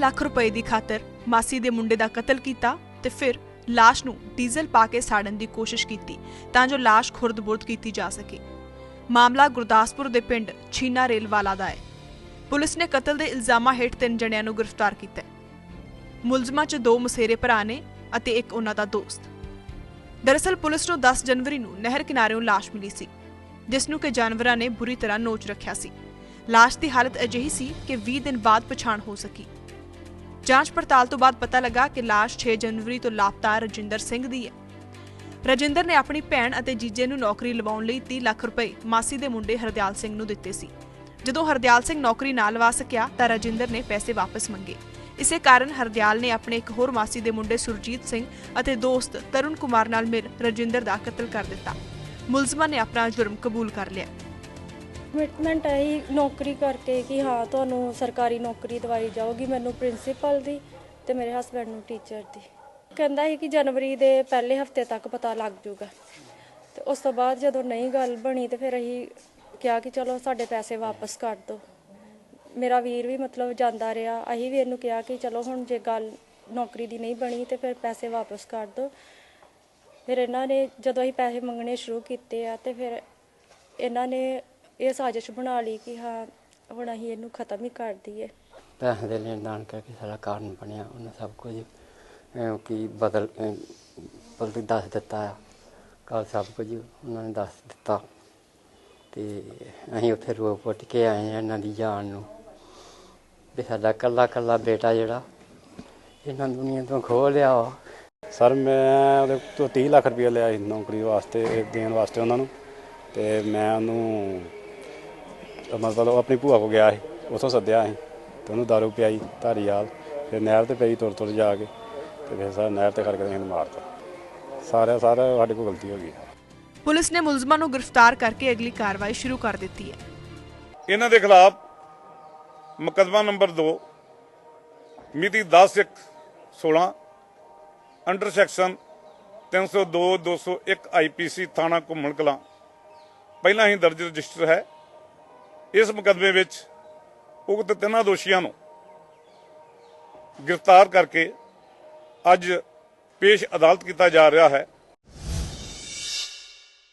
ਲੱਖ ਰੁਪਏ ਦੀ ਖਾਤਰ ਮਾਸੀ ਦੇ ਮੁੰਡੇ ਦਾ ਕਤਲ ਕੀਤਾ ਤੇ ਫਿਰ ਲਾਸ਼ ਨੂੰ ਡੀਜ਼ਲ ਪਾ ਕੇ ਸਾੜਨ ਦੀ ਕੋਸ਼ਿਸ਼ ਕੀਤੀ ਤਾਂ ਜੋ ਲਾਸ਼ ਖੁਰਦ-ਬੁਰਦ ਕੀਤੀ ਜਾ ਸਕੇ। ਮਾਮਲਾ ਗੁਰਦਾਸਪੁਰ ਦੇ ਪਿੰਡ ਛੀਨਾ ਰੇਲਵਾਲਾ ਦਾ ਹੈ। ਪੁਲਿਸ ਨੇ ਕਤਲ ਦੇ ਇਲਜ਼ਾਮਾਂ ਹੇਠ ਤਿੰਨ ਜਣਿਆਂ ਨੂੰ ਗ੍ਰਿਫਤਾਰ ਕੀਤਾ ਹੈ। ਮੁਲਜ਼ਮਾਂ 'ਚ ਦੋ ਮਸੇਰੇ ਭਰਾ ਨੇ ਅਤੇ ਇੱਕ ਉਹਨਾਂ ਦਾ ਦੋਸਤ। ਦਰਅਸਲ ਪੁਲਿਸ ਨੂੰ 10 ਜਨਵਰੀ ਨੂੰ ਨਹਿਰ ਕਿਨਾਰਿਓਂ ਲਾਸ਼ ਮਿਲੀ ਸੀ, ਜਿਸ ਨੂੰ ਕਿ ਜਾਨਵਰਾਂ ਨੇ ਬੁਰੀ ਤਰ੍ਹਾਂ ਨੋਚ ਰੱਖਿਆ ਸੀ। ਲਾਸ਼ ਦੀ ਹਾਲਤ ਅਜਿਹੀ ਸੀ ਕਿ 20 ਦਿਨ ਬਾਅਦ ਪਛਾਣ ਹੋ ਸਕੀ। ਜਾਂਚ ਪੜਤਾਲ ਤੋਂ ਬਾਅਦ ਪਤਾ ਲੱਗਾ ਕਿ ਲਾਸ਼ 6 ਜਨਵਰੀ ਤੋਂ ਲਾਪਤਾ ਰਜਿੰਦਰ ਸਿੰਘ ਦੀ ਹੈ। ਰਜਿੰਦਰ ਨੇ ਆਪਣੀ ਭੈਣ ਅਤੇ ਜੀਜੇ ਨੂੰ ਨੌਕਰੀ ਲਵਾਉਣ ਲਈ 30 ਲੱਖ ਰੁਪਏ ਮਾਸੀ ਦੇ ਮੁੰਡੇ ਹਰਦਿਆਲ ਸਿੰਘ ਨੂੰ ਦਿੱਤੇ ਸੀ। ਜਦੋਂ ਹਰਦਿਆਲ ਸਿੰਘ ਨੌਕਰੀ ਨਾ ਲਵਾ ਸਕਿਆ ਤਾਂ ਰਜਿੰਦਰ ਨੇ ਪੈਸੇ ਵਾਪਸ ਮੰਗੇ। ਇਸੇ ਕਾਰਨ ਹਰਦਿਆਲ ਨੇ ਆਪਣੇ ਇੱਕ ਹੋਰ ਮਾਸੀ ਦੇ ਮੁੰਡੇ ਸੁਰਜੀਤ ਸਿੰਘ ਅਤੇ ਦੋਸਤ ਤਰੁਣ ਕੁਮਾਰ ਨਾਲ ਮਿਲ ਰਜਿੰਦਰ ਦਾ ਕਤਲ ਕਰ ਦਿੱਤਾ। ਮੁਲਜ਼ਮਾਂ ਨੇ ਆਪਣਾ ਜੁਰਮ ਕਬੂਲ ਕਰ ਲਿਆ। ਕਮਿਟਮੈਂਟ ਹੈ ਹੀ ਨੌਕਰੀ ਕਰਕੇ ਕਿ ਹਾਂ, ਤੁਹਾਨੂੰ ਸਰਕਾਰੀ ਨੌਕਰੀ ਦਵਾਈ ਜਾਊਗੀ ਮੈਨੂੰ ਪ੍ਰਿੰਸੀਪਲ ਦੀ ਤੇ ਮੇਰੇ ਹਸਬੰਡ ਨੂੰ ਟੀਚਰ ਦੀ। ਕਹਿੰਦਾ ਸੀ ਕਿ ਜਨਵਰੀ ਦੇ ਪਹਿਲੇ ਹਫ਼ਤੇ ਤੱਕ ਪਤਾ ਲੱਗ ਜਾਊਗਾ। ਤੇ ਉਸ ਤੋਂ ਬਾਅਦ ਜਦੋਂ ਨਹੀਂ ਗੱਲ ਬਣੀ ਤੇ ਫਿਰ ਅਸੀਂ ਕਿਹਾ ਕਿ ਚਲੋ ਸਾਡੇ ਪੈਸੇ ਵਾਪਸ ਕਰ ਦਿਓ। ਮੇਰਾ ਵੀਰ ਵੀ ਮਤਲਬ ਜਾਂਦਾ ਰਿਹਾ। ਅਸੀਂ ਵੀ ਇਹਨੂੰ ਕਿਹਾ ਕਿ ਚਲੋ ਹੁਣ ਜੇ ਗੱਲ ਨੌਕਰੀ ਦੀ ਨਹੀਂ ਬਣੀ ਤੇ ਫਿਰ ਪੈਸੇ ਵਾਪਸ ਕਰ ਦਿਓ। ਫਿਰ ਇਹਨਾਂ ਨੇ ਜਦੋਂ ਅਸੀਂ ਪੈਸੇ ਮੰਗਣੇ ਸ਼ੁਰੂ ਕੀਤੇ ਆ ਤੇ ਫਿਰ ਇਹਨਾਂ ਨੇ ਇਹ ਸਾਜ਼ਿਸ਼ ਬਣਾ ਲਈ ਕਿ ਹਾਂ ਹੁਣ ਅਸੀਂ ਇਹਨੂੰ ਖਤਮ ਹੀ ਕਰ ਦਈਏ। ਪੈਸੇ ਦੇ ਲੈਣ ਦੇਣ ਕਰਕੇ ਸਾਰਾ ਕਾਰਨ ਬਣਿਆ ਉਹਨਾਂ ਸਭ ਕੁਝ ਕੀ ਬਦਲ ਬਦਲ ਦੱਸ ਦਿੱਤਾ ਆ। ਕੱਲ ਸਭ ਕੁਝ ਉਹਨਾਂ ਨੇ ਦੱਸ ਦਿੱਤਾ। ਤੇ ਅਸੀਂ ਉੱਥੇ ਰੋ ਪੁੱਟ ਕੇ ਆਏ ਆ ਇਹਨਾਂ ਦੀ ਜਾਨ ਨੂੰ। ਵੀ ਸਾਡਾ ਕੱਲਾ ਕੱਲਾ ਬੇਟਾ ਜਿਹੜਾ ਇਹਨਾਂ ਦੁਨੀਆ ਤੋਂ ਖੋ ਲਿਆ ਵਾ। ਸਰ ਮੈਂ ਉਹਦੇ ਤੋਂ 30 ਲੱਖ ਰੁਪਏ ਲਿਆ ਸੀ ਨੌਕਰੀ ਵਾਸਤੇ ਦੇਣ ਵਾਸਤੇ ਉਹਨਾਂ ਨੂੰ। ਤੇ ਮੈਂ ਉਹਨੂੰ ਮਤਲਬ ਆਪਣੀ ਭੂਆ ਕੋ ਗਿਆ ਸੀ ਉਥੋਂ ਸੱਦਿਆ ਸੀ ਤੇ ਉਹਨੂੰ ਦਾਰੂ ਪਿਆਈ ਧਾਰੀਵਾਲ ਫਿਰ ਨਹਿਰ ਤੇ ਪਈ ਤੁਰ ਤੁਰ ਜਾ ਕੇ ਤੇ ਫਿਰ ਸਰ ਨਹਿਰ ਤੇ ਕਰਕੇ ਇਹਨੂੰ ਮਾਰਤਾ। ਸਾਰਾ ਸਾਰਾ ਸਾਡੇ ਕੋਲ ਗਲਤੀ ਹੋ ਗਈ। ਪੁਲਿਸ ਨੇ ਮੁਲਜ਼ਮਾਂ ਨੂੰ ਗ੍ਰਿਫਤਾਰ ਕਰਕੇ ਅਗਲੀ ਕਾਰਵਾਈ ਸ਼ੁਰੂ ਕਰ ਦਿੱਤੀ ਹੈ। ਇਹਨਾਂ ਦੇ ਖਿਲਾਫ ਮੁਕੱਦਮਾ ਨੰਬਰ 2 ਮਿਤੀ 10/1/16 ਅੰਡਰ ਸੈਕਸ਼ਨ 302 201 ਆਈਪੀਸੀ ਥਾਣਾ ਘੁੰਮਣ ਕਲਾਂ। ਪਹਿਲਾਂ ਹੀ ਦਰਜ ਰਜਿਸਟਰ ਹੈ। ਇਸ ਮੁਕੱਦਮੇ ਵਿੱਚ ਉਕਤ ਤਿੰਨਾਂ ਦੋਸ਼ੀਆਂ ਨੂੰ ਗ੍ਰਿਫਤਾਰ ਕਰਕੇ ਅੱਜ ਪੇਸ਼ ਅਦਾਲਤ ਕੀਤਾ ਜਾ ਰਿਹਾ ਹੈ।